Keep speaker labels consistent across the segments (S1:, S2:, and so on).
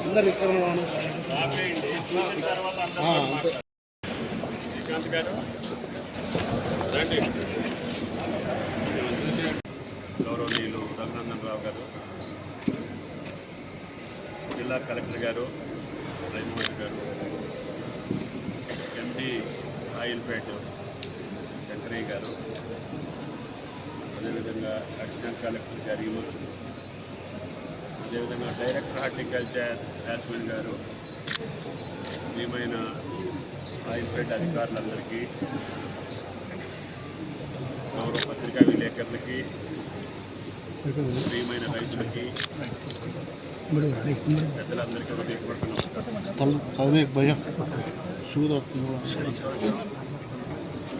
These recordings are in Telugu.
S1: అందరు ఇక్కడ ఉన్నాను. అంతే
S2: శ్రీకాంత్ గారు రండి గౌరవనీయులు రఘునందన్ రావు గారు జిల్లా కలెక్టర్ గారు రైతుమతి గారు ఎండి ఆయిల్పేట శంకరయ్య గారు. అదేవిధంగా అడిషనల్ కలెక్టర్ జరిగిమూరు అదేవిధంగా డైరెక్టర్ హార్టికల్చర్ యాస్మిన్ గారు. ప్రియమైన ఆయిల్పేట అధికారులందరికీ గౌరవ పత్రికా విలేకరులకి ప్రియమైన రైతులకి పెద్దలందరికీ హృదయపూర్వక నమస్కారం.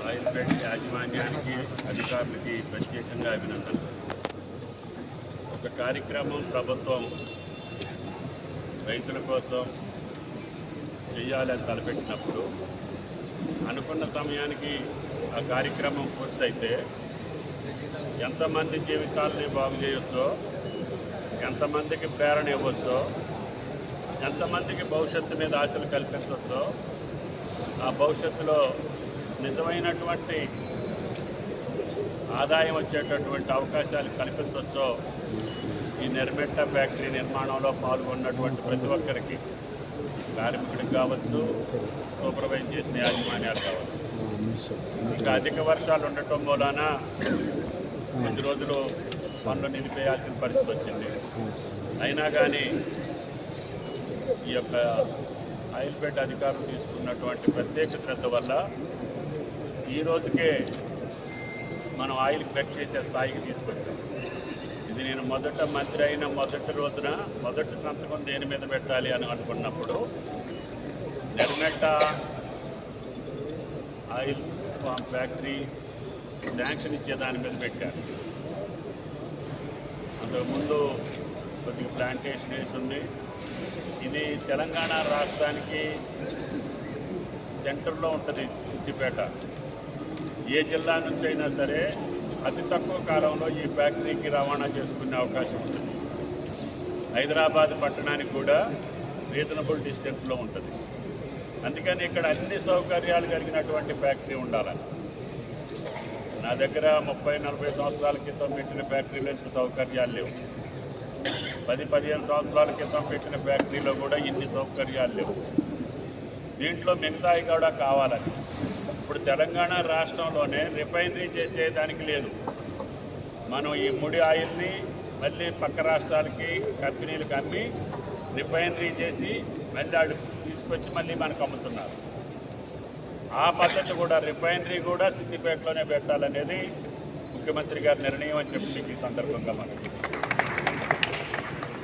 S2: ఆయిల్పేట యాజమాన్యానికి అధికారులకి ప్రత్యేకంగా అభినందనలు. ఒక కార్యక్రమం ప్రభుత్వం రైతుల కోసం చేయాలని తలపెట్టినప్పుడు అనుకున్న సమయానికి ఆ కార్యక్రమం పూర్తయితే ఎంతమంది జీవితాలని బాగు చేయొచ్చో ఎంతమందికి ప్రేరణ ఇవ్వచ్చో ఎంతమందికి భవిష్యత్తు మీద ఆశలు కల్పించవచ్చో ఆ భవిష్యత్తులో నిజమైనటువంటి ఆదాయం వచ్చేటటువంటి అవకాశాలు కల్పించవచ్చో ఈ నిర్మిట్ట ఫ్యాక్టరీ నిర్మాణంలో పాల్గొన్నటువంటి ప్రతి ఒక్కరికి కార్మికుడికి కావచ్చు సూపర్వైజ్ చేసిన యాజమాన్యాలు కావచ్చు. ఇంకా అధిక వర్షాలు ఉండటం మూలాన కొద్ది రోజులు పనులు నిలిపేయాల్సిన పరిస్థితి వచ్చింది. అయినా కానీ ఈ యొక్క ఆయిల్పేట అధికారులు తీసుకున్నటువంటి ప్రత్యేక శ్రద్ధ వల్ల ఈ రోజుకే మనం ఆయిల్ కట్ చేసే స్థాయికి తీసుకొచ్చాం. ఇది నేను మొదట మంత్రి అయిన మొదటి రోజున మొదటి సంతకం దేని మీద పెట్టాలి అని అనుకున్నప్పుడు నిర్మెట్ట ఆయిల్ ఫ్యాక్టరీ శాంక్షన్ ఇచ్చే దాని మీద పెట్టారు. అంతకుముందు కొద్దిగా ప్లాంటేషన్ వేసి ఉంది. ఇది తెలంగాణ రాష్ట్రానికి సెంటర్లో ఉంటుంది సిద్దిపేట ఏ జిల్లా నుంచి అయినా సరే అతి తక్కువ కాలంలో ఈ ఫ్యాక్టరీకి రవాణా చేసుకునే అవకాశం ఉంటుంది. హైదరాబాద్ పట్టణానికి కూడా రీజనబుల్ డిస్టెన్స్లో ఉంటుంది. అందుకని ఇక్కడ అన్ని సౌకర్యాలు కలిగినటువంటి ఫ్యాక్టరీ ఉండాలని. నా దగ్గర ముప్పై నలభై సంవత్సరాల క్రితం పెట్టిన ఫ్యాక్టరీలో ఇంత సౌకర్యాలు లేవు. పది పదిహేను సంవత్సరాల క్రితం పెట్టిన ఫ్యాక్టరీలో కూడా ఇన్ని సౌకర్యాలు లేవు. దీంట్లో మిగతాయి కూడా కావాలని. ఇప్పుడు తెలంగాణ రాష్ట్రంలోనే రిఫైనరీ చేసేదానికి లేదు. మనం ఈ ముడి ఆయిల్ని మళ్ళీ పక్క రాష్ట్రాలకి కంపెనీలకు అమ్మి రిఫైనరీ చేసి మళ్ళీ వాళ్ళు తీసుకొచ్చి మళ్ళీ మనకు అమ్ముతున్నారు. ఆ పద్ధతి కూడా రిఫైనరీ కూడా సిద్దిపేటలోనే పెట్టాలనేది ముఖ్యమంత్రి గారి నిర్ణయం అని చెప్పి ఈ సందర్భంగా మనకి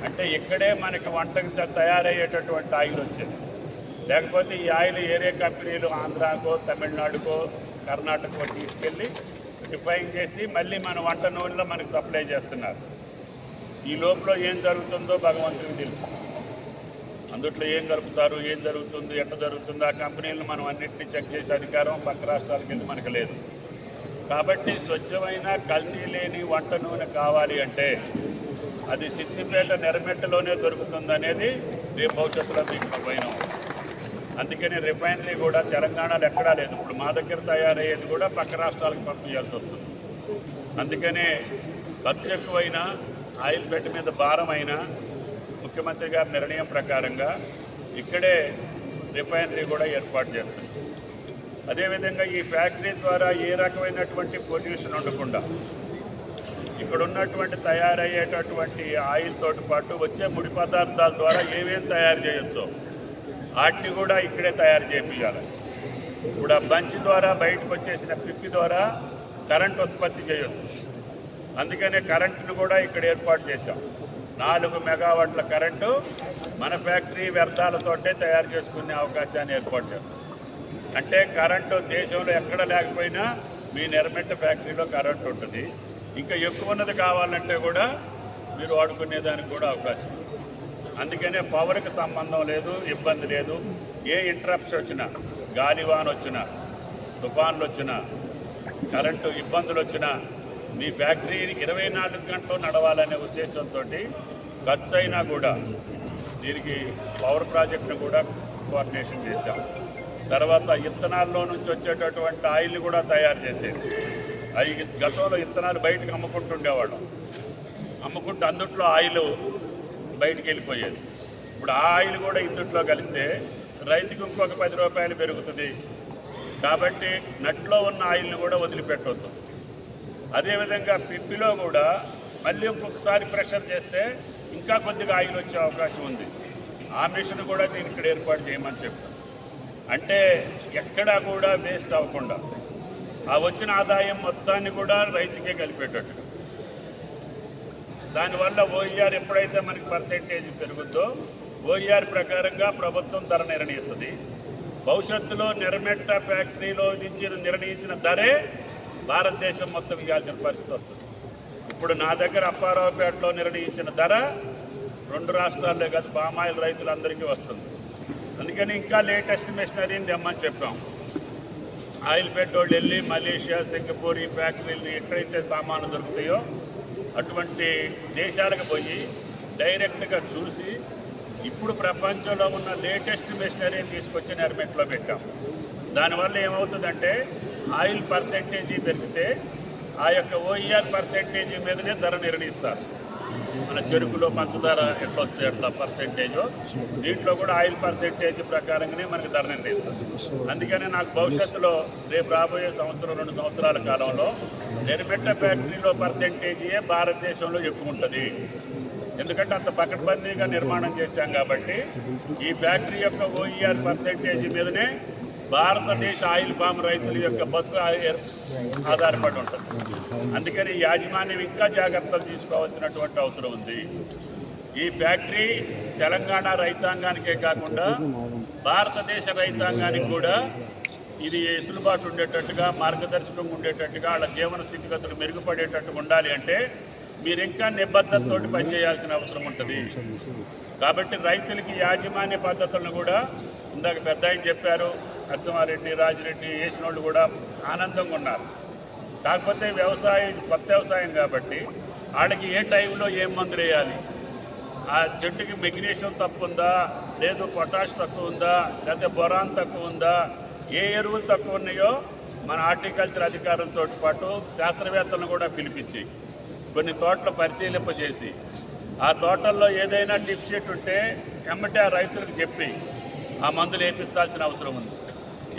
S2: అంటే ఇక్కడే మనకి వంటకి తయారయ్యేటటువంటి ఆయిల్ వచ్చేది. లేకపోతే ఈ ఆయిల్ ఏరే కంపెనీలు ఆంధ్రాకో తమిళనాడుకో కర్ణాటకో తీసుకెళ్ళి రిఫైన్ చేసి మళ్ళీ మన వంట నూనెలో మనకు సప్లై చేస్తున్నారు. ఈ లోపల ఏం జరుగుతుందో భగవంతుడికి తెలుసు. అందుట్లో ఏం కలుపుతారు ఏం జరుగుతుంది ఎట్ట జరుగుతుంది ఆ కంపెనీలను మనం అన్నింటినీ చెక్ చేసే అధికారం పక్క రాష్ట్రాలకి వెళ్ళి మనకు లేదు. కాబట్టి స్వచ్ఛమైన కల్తీ లేని వంట నూనె కావాలి అంటే అది సిద్దిపేట నెరమెట్టలోనే దొరుకుతుందనేది రేపు భవిష్యత్తులో మీకు పోయినాం. అందుకని రిఫైనరీ కూడా తెలంగాణలో ఎక్కడా లేదు. ఇప్పుడు మా దగ్గర తయారయ్యేది కూడా పక్క రాష్ట్రాలకు పంపించాల్సి వస్తుంది. అందుకనే ఖర్చు ఎక్కువైనా ఆయిల్ బెడ్ మీద భారం అయినా ముఖ్యమంత్రి గారి నిర్ణయం ప్రకారంగా ఇక్కడే రిఫైనరీ కూడా ఏర్పాటు చేస్తుంది అదేవిధంగా ఈ ఫ్యాక్టరీ ద్వారా ఏ రకమైనటువంటి పొల్యూషన్ ఉండకుండా ఇక్కడ ఉన్నటువంటి తయారయ్యేటటువంటి ఆయిల్ తోటి పాటు వచ్చే ముడి పదార్థాల ద్వారా ఏమేం తయారు చేయొచ్చో వాటిని కూడా ఇక్కడే తయారు చేయించాలి ఇప్పుడు ఆ బంచి ద్వారా బయటకు వచ్చేసిన పిప్పి ద్వారా కరెంట్ ఉత్పత్తి చేయొచ్చు. అందుకనే కరెంటును కూడా ఇక్కడ ఏర్పాటు చేశాం. నాలుగు మెగావాట్ల కరెంటు మన ఫ్యాక్టరీ వ్యర్థాలతోటే తయారు చేసుకునే అవకాశాన్ని ఏర్పాటు చేస్తాం. అంటే కరెంటు దేశంలో ఎక్కడ లేకపోయినా మీ నెరమెట్ట ఫ్యాక్టరీలో కరెంటు ఉంటుంది. ఇంకా ఎక్కువ ఉన్నది కావాలంటే కూడా మీరు వాడుకునేదానికి కూడా అవకాశం అందుకనే పవర్కి సంబంధం లేదు ఇబ్బంది లేదు. ఏ ఇంటరప్ట్స్ వచ్చినా గాలివాన్ వచ్చినా తుఫాన్లు వచ్చినా కరెంటు ఇబ్బందులు వచ్చినా మీ ఫ్యాక్టరీ ఇరవై నాలుగు గంటలు నడవాలనే ఉద్దేశంతో ఖర్చు అయినా కూడా దీనికి పవర్ ప్రాజెక్టును కూడా కోఆర్డినేషన్ చేశాం. తర్వాత ఇత్తనాల్లో నుంచి వచ్చేటటువంటి ఆయిల్ని కూడా తయారు చేసేది. అవి గతంలో ఇత్తనాలు బయటకు అమ్ముకుంటుండేవాళ్ళం. అమ్ముకుంటూ అందుట్లో ఆయిల్ బయటికి వెళ్ళిపోయేది. ఇప్పుడు ఆ ఆయిల్ కూడా ఇందుట్లో కలిస్తే రైతుకు ఇంకొక పది రూపాయలు పెరుగుతుంది. కాబట్టి నట్లో ఉన్న ఆయిల్ని కూడా వదిలిపెట్టవద్దు అదేవిధంగా పిప్పిలో కూడా మళ్ళీ ఇంకొకసారి ప్రెషర్ చేస్తే ఇంకా కొద్దిగా ఆయిల్ వచ్చే అవకాశం ఉంది. ఆ మిషన్ కూడా నేను ఇక్కడ ఏర్పాటు చేయమని చెప్తాను. అంటే ఎక్కడా కూడా వేస్ట్ అవ్వకుండా ఆ వచ్చిన ఆదాయం మొత్తాన్ని కూడా రైతుకే కలిపేటట్టు. దానివల్ల ఓఈఆర్ ఎప్పుడైతే మనకి పర్సెంటేజ్ పెరుగుద్దో ఓఈఆర్ ప్రకారంగా ప్రభుత్వం ధర నిర్ణయిస్తుంది. భవిష్యత్తులో నిర్మెట్ట ఫ్యాక్టరీలో నుంచి నిర్ణయించిన ధరే భారతదేశం మొత్తం ఇవ్వాల్సిన పరిస్థితి వస్తుంది. ఇప్పుడు నా దగ్గర అప్పారావుపేటలో నిర్ణయించిన ధర రెండు రాష్ట్రాల్లో కాదు పామాయిల్ రైతులందరికీ వస్తుంది. అందుకని ఇంకా లేటెస్ట్ మెషినరీని తెమ్మని చెప్పాం oil petrol Delhi Malaysia Singapore ఈ ఫ్యాక్టరీలు ఎక్కడైతే సామాన్లు దొరుకుతాయో అటువంటి దేశాలకు పోయి డైరెక్ట్గా చూసి ఇప్పుడు ప్రపంచంలో ఉన్న లేటెస్ట్ మెషినరీని తీసుకొచ్చి నెరమెట్లో పెట్టాం. దానివల్ల ఏమవుతుందంటే ఆయిల్ పర్సెంటేజీ పెరిగితే ఆ యొక్క ఓఈఆర్ పర్సెంటేజీ మీదనే ధర నిర్ణయిస్తారు. మన చెరుకులో పంచదార ఎట్లా వస్తుంది అట్లా పర్సెంటేజ్ దీంట్లో కూడా ఆయిల్ పర్సెంటేజ్ ప్రకారంగానే మనకి ధర నిర్ణయిస్తారు. అందుకనే నాకు భవిష్యత్తులో రేపు రాబోయే సంవత్సరం రెండు సంవత్సరాల కాలంలో నిర్మిట్ట ఫ్యాక్టరీలో పర్సెంటేజీయే భారతదేశంలో ఎక్కువ ఉంటుంది. ఎందుకంటే అంత పకడ్బందీగా నిర్మాణం చేశాం కాబట్టి ఈ ఫ్యాక్టరీ యొక్క ఓఈఆర్ పర్సెంటేజ్ మీదనే భారతదేశ ఆయిల్ ఫామ్ రైతుల యొక్క బతుకు ఆధారపడి ఉంటుంది. అందుకని యాజమాన్యం ఇంకా జాగ్రత్తలు తీసుకోవాల్సినటువంటి అవసరం ఉంది. ఈ ఫ్యాక్టరీ తెలంగాణ రైతాంగానికే కాకుండా భారతదేశ రైతాంగానికి కూడా ఇది వెసులుబాటు ఉండేటట్టుగా మార్గదర్శకంగా ఉండేటట్టుగా వాళ్ళ జీవన స్థితిగతులు మెరుగుపడేటట్టుగా ఉండాలి అంటే మీరు ఇంకా నిబద్ధతతో పనిచేయాల్సిన అవసరం ఉంటుంది. కాబట్టి రైతులకి యాజమాన్య పద్ధతులను కూడా ఇందాక పెద్ద ఆయన చెప్పారు. నరసింహారెడ్డి రాజిరెడ్డి వేసిన వాళ్ళు కూడా ఆనందంగా ఉన్నారు. కాకపోతే వ్యవసాయం కొత్త వ్యవసాయం కాబట్టి వాళ్ళకి ఏ టైంలో ఏం మందులు వేయాలి? ఆ చెట్టుకి మెగ్నీషియం తక్కువ ఉందా? లేదు పొటాష్ తక్కువ ఉందా? లేకపోతే బొరాన్ తక్కువ ఉందా? ఏ ఎరువులు తక్కువ ఉన్నాయో మన హార్టికల్చర్ అధికారులతో పాటు శాస్త్రవేత్తలను కూడా పిలిపించి కొన్ని తోటలు పరిశీలింప చేసి ఆ తోటల్లో ఏదైనా టిప్ షీట్ ఉంటే ఎమ్మటే ఆ రైతులకు చెప్పి ఆ మందులు వేయించాల్సిన అవసరం ఉంది.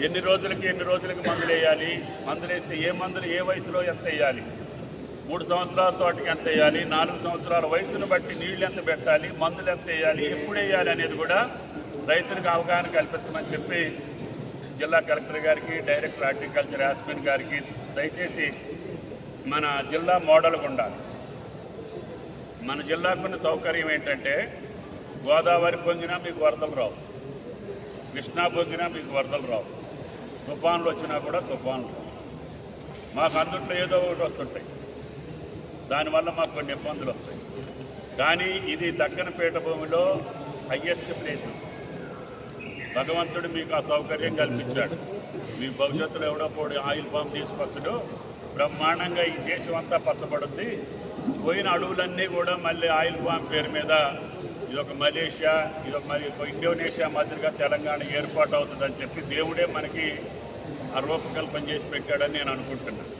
S2: ఎన్ని రోజులకి ఎన్ని రోజులకి మందులు వేయాలి? మందులు వేస్తే ఏ మందులు ఏ వయసులో ఎంత వేయాలి? మూడు సంవత్సరాల తోటకి ఎంత వేయాలి? నాలుగు సంవత్సరాల వయసును బట్టి నీళ్ళు ఎంత పెట్టాలి? మందులు ఎంత వేయాలి? ఎప్పుడు వేయాలి అనేది కూడా రైతులకు అవగాహన కల్పించమని చెప్పి జిల్లా కలెక్టర్ గారికి డైరెక్టర్ హార్టికల్చర్ యాస్మిన్ గారికి దయచేసి మన జిల్లా మోడల్గా ఉండాలి మన జిల్లాకున్న సౌకర్యం ఏంటంటే గోదావరి పొంగినా మీకు వరదలు రావు. కృష్ణా పొంగినా మీకు వరదలు రావు. తుఫాన్లు వచ్చినా కూడా తుఫాన్లు. మాకు అందుట్లో ఏదో ఒకటి వస్తుంటాయి. దానివల్ల మాకు కొన్ని ఇబ్బందులు వస్తాయి. కానీ ఇది దక్కనపేట భూమిలో హయ్యెస్ట్ ప్లేస్. భగవంతుడు మీకు ఆ సౌకర్యం కల్పించాడు. మీ భవిష్యత్తులో ఎవడో పోడి ఆయిల్ పామ్ తీసుకొస్తాడు. బ్రహ్మాండంగా ఈ దేశం అంతా పచ్చబడుద్ది. పోయిన అడవులన్నీ కూడా మళ్ళీ ఆయిల్ పామ్ పేరు మీద ఇదొక మలేషియా ఇదొక మరి ఇండోనేషియా మాదిరిగా తెలంగాణ ఏర్పాటు అవుతుందని చెప్పి దేవుడే మనకి ఆ చేసి పెట్టాడని నేను అనుకుంటున్నాను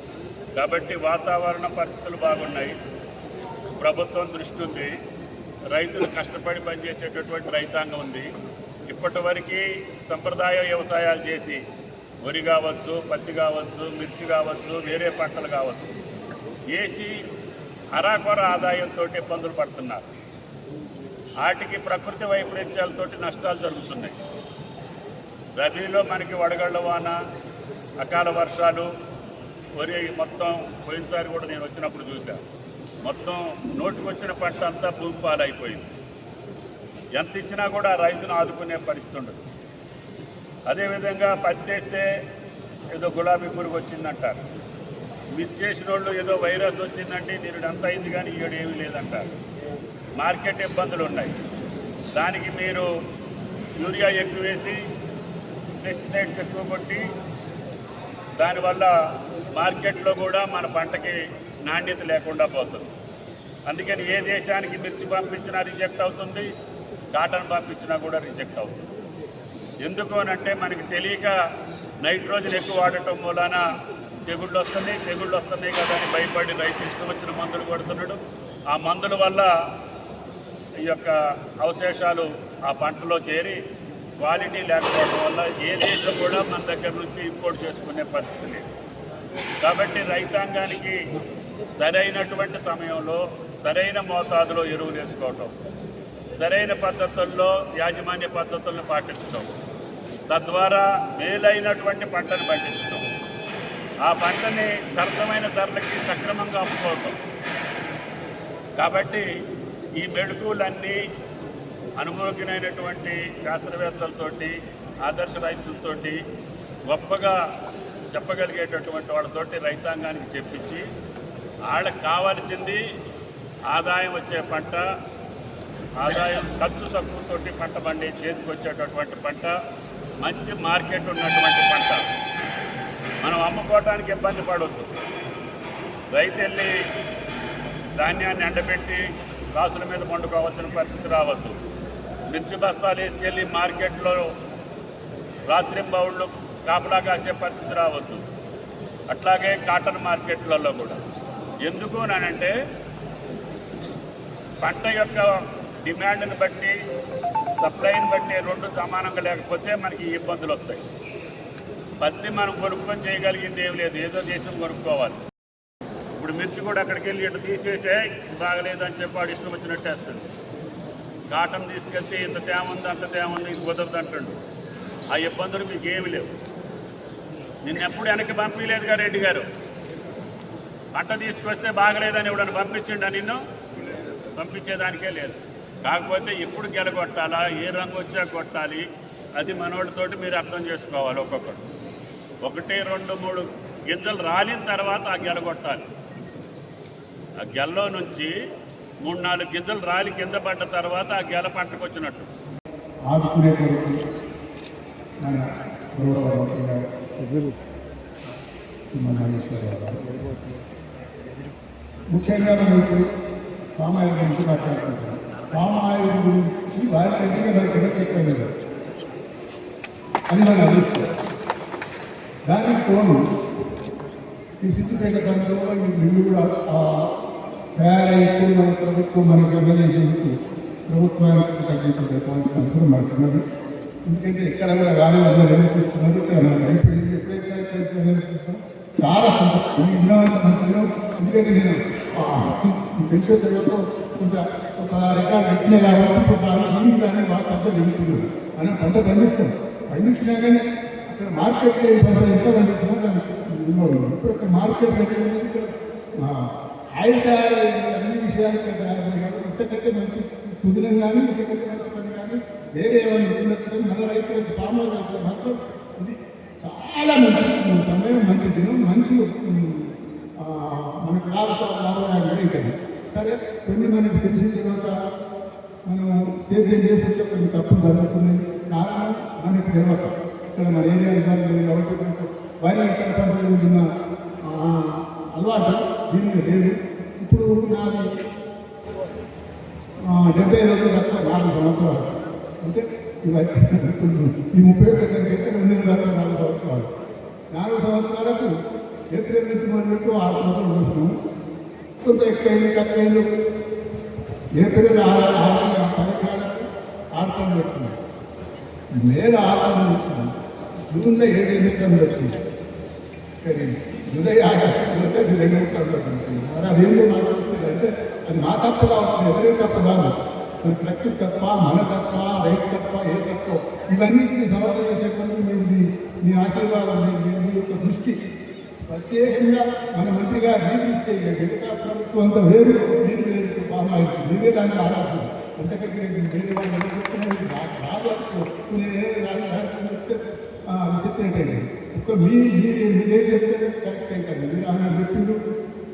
S2: కాబట్టి వాతావరణ పరిస్థితులు బాగున్నాయి. ప్రభుత్వం దృష్టి ఉంది. రైతులు కష్టపడి పనిచేసేటటువంటి రైతాంగం ఉంది. ఇప్పటివరకు సంప్రదాయ వ్యవసాయాలు చేసి వరి కావచ్చు పత్తి కావచ్చు మిర్చి కావచ్చు వేరే పంటలు కావచ్చు. వేసి అరాకొర ఆదాయంతో ఇబ్బందులు పడుతున్నారు. వాటికి ప్రకృతి వైపరీత్యాలతోటి నష్టాలు జరుగుతున్నాయి. రబీలో మనకి వడగళ్ళ వాన అకాల వర్షాలు వరి మొత్తం పోయినసారి కూడా నేను వచ్చినప్పుడు చూశాను మొత్తం నోటికొచ్చిన పంట అంతా భూమి పాలైపోయింది ఎంత ఇచ్చినా కూడా రైతును ఆదుకునే పరిస్థితి ఉండదు. అదేవిధంగా పత్తి వేస్తే ఏదో గులాబీ పురుగు వచ్చిందంటారు. మీరు చేసిన వాళ్ళు ఏదో వైరస్ వచ్చిందంటే దీనిని అంత అయింది కానీ ఈడు ఏమీ లేదంటారు. మార్కెట్ ఇబ్బందులు ఉన్నాయి. దానికి మీరు యూరియా ఎక్కువ వేసి పెస్టిసైడ్స్ ఎక్కువ కొట్టి దానివల్ల మార్కెట్లో కూడా మన పంటకి నాణ్యత లేకుండా పోతుంది. అందుకని ఏ దేశానికి మిర్చి పంపించినా రిజెక్ట్ అవుతుంది కాటన్ పంపించినా కూడా రిజెక్ట్ అవుతుంది. ఎందుకు అని అంటే మనకి తెలియక నైట్రోజన్ ఎక్కువ వాడటం మూలాన తెగుళ్ళు వస్తున్నాయి తెగుళ్ళు వస్తున్నాయి కదా అని భయపడి రైతు ఇష్టం వచ్చిన మందులు కొడుతున్నాడు. ఆ మందుల వల్ల ఈ యొక్క అవశేషాలు ఆ పంటలో చేరి క్వాలిటీ లేకపోవడం వల్ల ఏ దేశం కూడా మన దగ్గర నుంచి ఇంపోర్ట్ చేసుకునే పరిస్థితి లేదు. కాబట్టి రైతాంగానికి సరైనటువంటి సమయంలో సరైన మోతాదులో ఎరువులు వేసుకోవటం సరైన పద్ధతుల్లో యాజమాన్య పద్ధతులను పాటించడం తద్వారా మేలైనటువంటి పంటను పండించడం ఆ పంటని సరసమైన ధరలకి సక్రమంగా అమ్ముకోవటం. కాబట్టి ఈ మెడుకులన్నీ అనుభవజ్ఞైనటువంటి శాస్త్రవేత్తలతోటి ఆదర్శ రైతులతోటి గొప్పగా చెప్పగలిగేటటువంటి వాళ్ళతోటి రైతాంగానికి చెప్పించి వాళ్ళకి కావాల్సింది ఆదాయం వచ్చే పంట ఆదాయం ఖర్చు తక్కువతోటి పంట పండి చేతికి వచ్చేటటువంటి పంట మంచి మార్కెట్ ఉన్నటువంటి పంట. మనం అమ్ముకోవటానికి ఇబ్బంది పడవద్దు రైతు వెళ్ళి ధాన్యాన్ని ఎండబెట్టి కాసుల మీద పండుకోవాల్సిన పరిస్థితి రావద్దు. మిర్చి బస్తాలు వేసుకెళ్ళి మార్కెట్లో రాత్రింబౌళ్ళు కాపలా కాసే పరిస్థితి రావద్దు. అట్లాగే కాటన్ మార్కెట్లలో కూడా. ఎందుకు అంటే పంట యొక్క డిమాండ్ని బట్టి సప్లైని బట్టి రెండు సమానంగా లేకపోతే మనకి ఇబ్బందులు వస్తాయి. పత్తి మనం కొనుక్కొని చేయగలిగింది ఏం లేదు ఏదో దేశం కొనుక్కోవాలి. ఇప్పుడు మిర్చి కూడా అక్కడికి వెళ్ళి ఇటు తీసేసే బాగలేదు అని చెప్పి వాడు ఇష్టం వచ్చినట్టు వేస్తుంది కాటన్ తీసుకెళ్తే ఇంత తేమ ఉంది అంత తేమ ఉంది ఇది కుదరదు అంటుండు. ఆ ఇబ్బందులు మీకు ఏమి లేవు. నిన్న ఎప్పుడు వెనక్కి పంపించలేదుగా రెడ్డి గారు. పంట తీసుకొస్తే బాగలేదని ఇవ్వడని పంపించిండా నిన్ను? పంపించేదానికే లేదు. కాకపోతే ఎప్పుడు గెలగొట్టాలా ఏ రంగు వచ్చా కొట్టాలి అది మనోడితోటి మీరు అర్థం చేసుకోవాలి ఒక్కొక్కరు. ఒకటి రెండు మూడు గింజలు రాలిన తర్వాత ఆ గెల కొట్టాలి ఆ గెల్లో నుంచి మూడు నాలుగు గింజలు రాలి కింద పడ్డ తర్వాత ఆ గెల పంటకు వచ్చినట్టు.
S3: ముఖ్యంగా మనం ఇప్పుడు గురించి మాట్లాడుకుంటున్నాం. పామాయిల్ గురించి వారి దగ్గర మనకి ఎవరికి ఎక్కువ లేదు? అని మన అదృష్టం దానికి తోడు ఈ సిద్దిపేట ప్రాంతంలో ఈ మిల్లు కూడా ఆ తయారైతే మన ప్రభుత్వం మనకి ఎమ్మెల్యేలకు ప్రభుత్వానికి తగ్గించే కాన్ఫిడెన్స్ మనకున్నది ఎందుకంటే ఇక్కడ కూడా గాలి అందరూ నివసిస్తున్నారు ఇక్కడ నాకు అయిపోయింది ఎప్పుడైతే చేసిన చాలా సంతోషం. ఈ వినోద ఎందుకంటే నేను తెలిసే చదువుతో కొంత ఒక రికార్డు పెట్టినా కాబట్టి కొంత ఆలోచన బాగా పెద్ద వింటున్నారు అని పంట పండిస్తాం. పండించినా కానీ అక్కడ మార్కెట్ ఎంత పండిస్తున్నా దానికి ఇప్పుడు ఒక మార్కెట్ రేట్ ఆయన అన్ని విషయాలు ఇంతకంటే మంచి కుదిరం కానీ ఇంతకంటే మంచి పని కానీ వేరే వాళ్ళు ఉండొచ్చు. మన రైతులకు పామర్ రైతులు మాత్రం ఇది చాలా మంచి సమయం మంచి దినం మంచి మనకు లాభ లాభదాయకం అవుతుంది సరే కొన్ని మనం తెలిసిన తర్వాత మనం సేద్యం చేసేస్తే కొన్ని తప్పులు జరుగుతుంది కారణం మనకి తెలియక ఇక్కడ మన ఏరియా విధానం కాబట్టి మనకు వరి ఇతర పంటలు అలవాటు దీనికి లేదు. ఇప్పుడు నాది డెబ్బై రోజులు తక్కువ నాలుగు సంవత్సరాలు. అంటే ఇవన్నీ ఈ ముప్పై ఒకటి అయితే రెండు వందల నాలుగు సంవత్సరాలు. నాలుగు సంవత్సరాలకు ఏప్రిల్ నుంచి మొదలుపెట్టి ఆరు సంవత్సరాలు చూసినాము కొంత ఎక్కువైంది తక్కువైంది ఏప్రిల్ ఆరు ఆరు పదిహేనులకు ఆరు టన్నులు వచ్చింది మేలో ఆరు టన్నులు వచ్చింది జూన్లో ఏడు ఎనిమిది టన్నులు వచ్చింది. సరే. జూలై ఆగస్టు అది రెండు మరి అదేంటో నాకు అంటే అది మా తప్పు కావచ్చు ఎవరి తప్పు కాదు మరి ప్రకృతి తప్ప మన తప్ప రైతు తప్ప ఏ తప్ప ఇవన్నింటినీ సమర్థన చేసే మీరు మీ మీ ఆశీర్వాదం మీ- యొక్క దృష్టి ప్రత్యేకంగా మన మంత్రి గారు నియమిస్తే మిగతా ప్రభుత్వం అంత వేరు మీరు వేరు బామాయి మీరే దాన్ని ఆరాధన అంతకంటే నేను వేరే వాళ్ళు ఎవరు నాకు రాదు అనుకో. నేనే చెప్తే ఆ, అది మీ మీరు మీరే చెప్తే కరెక్ట్ అవుతుంది మీరు ఆమె చెప్పిండు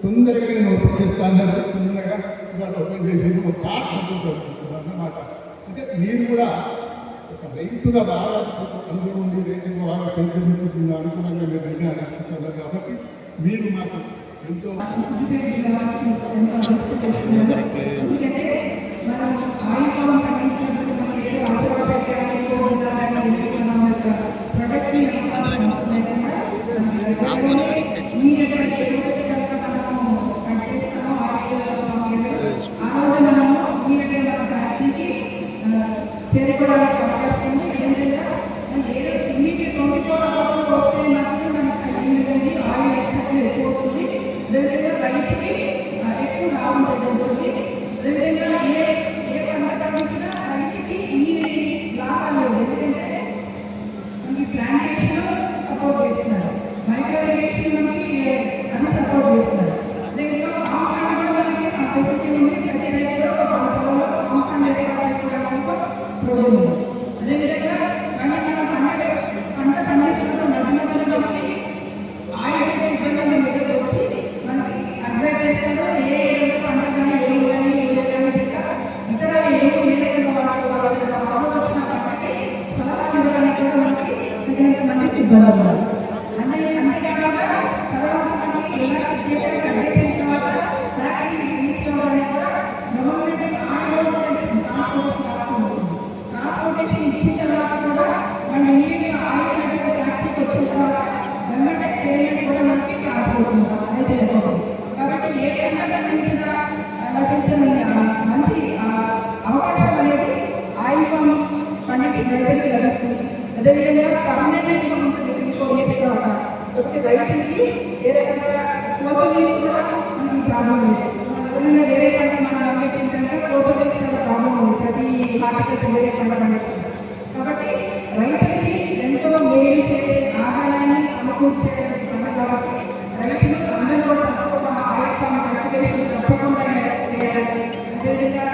S3: తొందరగా నేను ఓపెన్ చేస్తాను తొందరగా ఇవాళ ఓపెన్ చేసి ఒక కార్ అన్నమాట. అంటే మీరు కూడా ఒక రైతుగా బాగా అనుభవం ఉండి రైతుగా బాగా పెంచుకుంటుంది అనుకూలంగా మీరు నిర్ణయాలు తీసుకుంటారు కాబట్టి మీరు మాకు ఎంతో
S4: మనం అదేవిధంగా రైతుకి ఎక్కువ లాభం తగ్గుతుంది అదేవిధంగా ఏ ఏ పంట పండించినా రైతుకి ఇన్ని లాభాలు ఎందుకంటే మనకి ప్లాంటేషన్ సపోర్ట్ చేస్తున్నారు. మైక్రో ఇరిగేషన్ మనకి అది సపోర్ట్ చేస్తున్నారు. అదేవిధంగా ఆమ్ పంట కూడా మనకి ఆ ఫెసిలిటీ ఉంది ప్రతి రైతులో వాళ్ళ పొలంలో ఆమ్ పంట ఏర్పాటు చేసుకోవడానికి ఉంది. మంచి అవకాశం అనేది ఆయిల్ పంప్ పండించిన రైతులకి లభిస్తుంది అదేవిధంగా పర్మనెంట్ ఉంటుంది తర్వాత ఒకటి రైతుకి ఏ రకంగా కోతలు కూడా మనకి ప్రాబ్లం లేదు. అదేవిధంగా వేరే పంట మన మార్కెట్ ఏంటంటే కోతలు చాలా ప్రాబ్లం ఉంది ప్రతి హార్టికల్చర్ వేరే పంట పండించాలి కాబట్టి రైతులకి ఎంతో మేలు చేసే ఆదాయాన్ని సమకూర్చేటువంటి పంట కాబట్టి రైతులు అందరూ కూడా తప్పకుండా ఆయా తమ తప్పకుండా చేయాలి. అదేవిధంగా